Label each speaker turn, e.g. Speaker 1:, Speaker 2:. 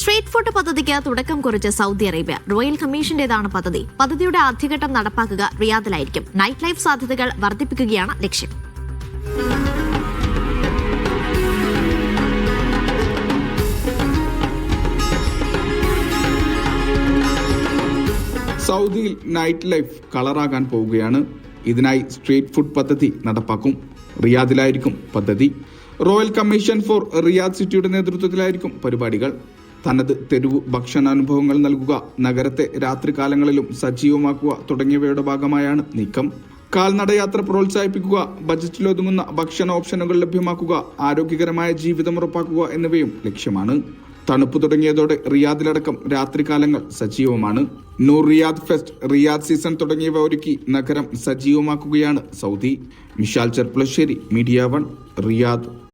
Speaker 1: Street food പദ്ധതിക്ക് തുടക്കം കുറിച്ച് സൗദി അറേബ്യ റോയൽ കമ്മീഷന്റേതാണ് പദ്ധതി. പദ്ധതിയുടെ ആദ്യഘട്ടം നടപ്പാക്കുക റിയാദിലായിരിക്കും. നൈറ്റ് ലൈഫ് സാധ്യതകൾ വർദ്ധിപ്പിക്കുകയാണ് ലക്ഷ്യം.
Speaker 2: സൗദിയിൽ നൈറ്റ് ലൈഫ് കളറാകാൻ പോവുകയാണ്. ഇതിനായി സ്ട്രീറ്റ് ഫുഡ് പദ്ധതി നടപ്പാക്കും. റിയാദിലായിരിക്കും പദ്ധതി. റോയൽ കമ്മീഷൻ ഫോർ റിയാദ് സിറ്റിയുടെ നേതൃത്വത്തിലായിരിക്കും പരിപാടികൾ. തനത് തെരുവ് ഭക്ഷണാനുഭവങ്ങൾ നൽകുക നഗരത്തെ രാത്രികാലങ്ങളിലും സജീവമാക്കുക തുടങ്ങിയവയുടെ ഭാഗമായാണ് നീക്കം. കാൽനടയാത്ര പ്രോത്സാഹിപ്പിക്കുക ബജറ്റിലൊതുങ്ങുന്ന ഭക്ഷണ ഓപ്ഷനുകൾ ലഭ്യമാക്കുക ആരോഗ്യകരമായ ജീവിതം ഉറപ്പാക്കുക എന്നിവയും ലക്ഷ്യമാണ്. തണുപ്പ് തുടങ്ങിയതോടെ റിയാദിലടക്കം രാത്രികാലങ്ങൾ സജീവമാണ്. Noor Riyadh fest Riyadh season തുടങ്ങിയവ ഒരുക്കി നഗരം സജീവമാക്കുകയാണ് Saudi. Mishal Cherpulassery Media One Riyadh.